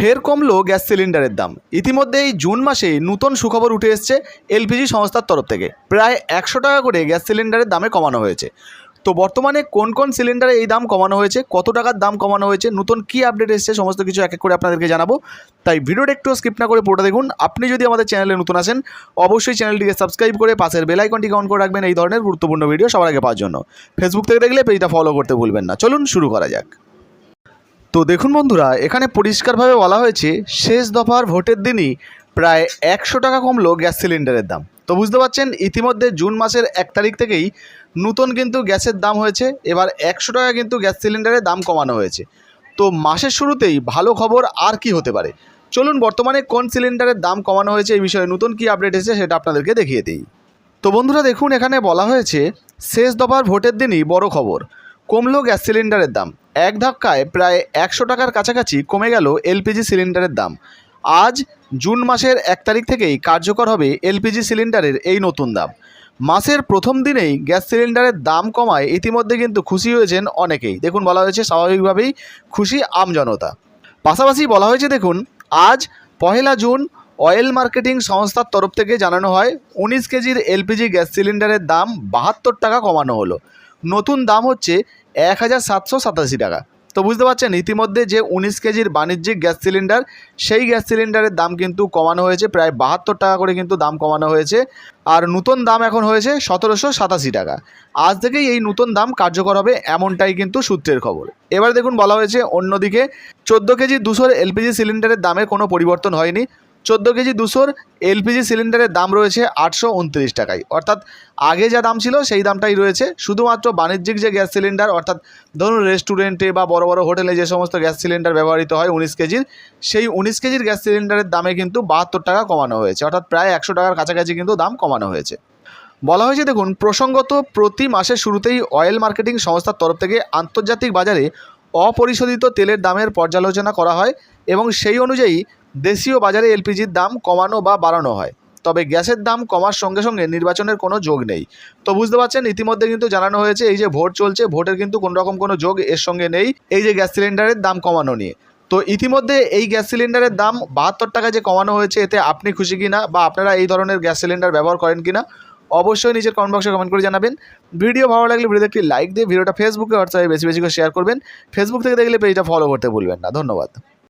ফের কমলো গ্যাস সিলিন্ডারের দাম। ইতিমধ্যেই জুন মাসে নতুন সুখবর উঠে এসছে এলপিজি সংস্থার তরফ থেকে। প্রায় একশো টাকা করে গ্যাস সিলিন্ডারের দামে কমানো হয়েছে। তো বর্তমানে কোন কোন সিলিন্ডারে এই দাম কমানো হয়েছে, কত টাকার দাম কমানো হয়েছে, নতুন কী আপডেট এসছে, সমস্ত কিছু এক এক করে আপনাদেরকে জানাব। তাই ভিডিওটা একটু স্কিপ না করে পুরোটা দেখুন। আপনি যদি আমাদের চ্যানেলে নতুন আসেন, অবশ্যই চ্যানেলটিকে সাবস্ক্রাইব করে পাশের বেল আইকনটিকে অন করে রাখবেন। এই ধরনের গুরুত্বপূর্ণ ভিডিও সবার আগে পাওয়ার জন্য। ফেসবুক থেকে দেখলে পেজটা ফলো করতে ভুলবেন না। চলুন শুরু করা যাক। তো দেখুন বন্ধুরা, এখানে পরিষ্কারভাবে বলা হয়েছে, শেষ দফার ভোটের দিনই প্রায় একশো টাকা কমলো গ্যাস সিলিন্ডারের দাম। তো বুঝতে পারছেন, ইতিমধ্যে জুন মাসের এক তারিখ থেকেই নতুন কিন্তু গ্যাসের দাম হয়েছে, এবার একশো টাকা কিন্তু গ্যাস সিলিন্ডারের দাম কমানো হয়েছে। তো মাসের শুরুতেই ভালো খবর আর কি হতে পারে? চলুন বর্তমানে কোন সিলিন্ডারের দাম কমানো হয়েছে, এই বিষয়ে নতুন কি আপডেট এসেছে সেটা আপনাদেরকে দেখিয়ে দিই। তো বন্ধুরা দেখুন, এখানে বলা হয়েছে, শেষ দফার ভোটের দিনই বড় খবর। কমলো গ্যাস সিলিন্ডারের দাম। এক ধাক্কায় প্রায় একশো টাকার কাছাকাছি কমে গেল এলপিজি সিলিন্ডারের দাম। আজ জুন মাসের এক তারিখ থেকেই কার্যকর হবে এলপিজি সিলিন্ডারের এই নতুন দাম। মাসের প্রথম দিনেই গ্যাস সিলিন্ডারের দাম কমায় ইতিমধ্যে কিন্তু খুশি হয়েছেন অনেকেই। দেখুন, বলা হয়েছে স্বাভাবিকভাবেই খুশি আমজনতা পাশাপাশি বলা হয়েছে, দেখুন, আজ পহেলা জুন অয়েল মার্কেটিং সংস্থার তরফ থেকে জানানো হয়, উনিশ কেজির এলপিজি গ্যাস সিলিন্ডারের দাম বাহাত্তর টাকা কমানো হলো। নতুন দাম হচ্ছে এক হাজার সাতশো সাতাশি টাকা। তো বুঝতে পারছেন, ইতিমধ্যে যে উনিশ কেজির বাণিজ্যিক গ্যাস সিলিন্ডার, সেই গ্যাস সিলিন্ডারের দাম কিন্তু কমানো হয়েছে, প্রায় বাহাত্তর টাকা করে কিন্তু দাম কমানো হয়েছে। আর নতুন দাম এখন হয়েছে সতেরোশো সাতাশি টাকা। আজ থেকেই এই নতুন দাম কার্যকর হবে এমনটাই কিন্তু সূত্রের খবর। এবার দেখুন বলা হয়েছে, অন্যদিকে চোদ্দ কেজি দুশোর এলপিজি সিলিন্ডারের দামের কোনো পরিবর্তন হয়নি। চোদ্দ কেজি দুশোর এলপিজি সিলিন্ডারের দাম রয়েছে আটশো উনত্রিশ টাকায়। অর্থাৎ আগে যা দাম ছিল সেই দামটাই রয়েছে। শুধুমাত্র বাণিজ্যিক যে গ্যাস সিলিন্ডার, অর্থাৎ ধরুন রেস্টুরেন্টে বা বড় বড় হোটেলে যে সমস্ত গ্যাস সিলিন্ডার ব্যবহৃত হয় উনিশ কেজির, সেই উনিশ কেজির গ্যাস সিলিন্ডারের দামে কিন্তু বাহাত্তর টাকা কমানো হয়েছে। অর্থাৎ প্রায় একশো টাকার কাছাকাছি কিন্তু দাম কমানো হয়েছে। বলা হয়েছে, দেখুন, প্রসঙ্গত প্রতি মাসের শুরুতেই অয়েল মার্কেটিং সংস্থার তরফ থেকে আন্তর্জাতিক বাজারে অপরিশোধিত তেলের দামের পর্যালোচনা করা হয় এবং সেই অনুযায়ী দেশীয় বাজারে এলপিজির দাম কমানো বা বাড়ানো হয়, তবে গ্যাসের দাম কমার সঙ্গে সঙ্গে নির্বাচনের কোনো যোগ নেই। তো বুঝতে পারছেন, ইতিমধ্যে কিন্তু জানানো হয়েছে, এই যে ভোট চলছে, ভোটের কিন্তু কোনো রকম কোনো যোগ এর সঙ্গে নেই, এই যে গ্যাস সিলিন্ডারের দাম কমানো নিয়ে। তো ইতিমধ্যে এই গ্যাস সিলিন্ডারের দাম বাহাত্তর টাকা যে কমানো হয়েছে, এতে আপনি খুশি কিনা বা আপনারা এই ধরনের গ্যাস সিলিন্ডার ব্যবহার করেন কিনা, অবশ্যই নিজের কমেন্ট বক্সে কমেন্ট করে জানাবেন। ভিডিও ভালো লাগলে ভিডিওতে একটি লাইক দিয়ে, ভিডিওটা ফেসবুকে হোয়াটসঅ্যাপে বেশি বেশি করে শেয়ার করবেন। ফেসবুক থেকে দেখলে পেজটা ফলো করতে ভুলবেন না। ধন্যবাদ।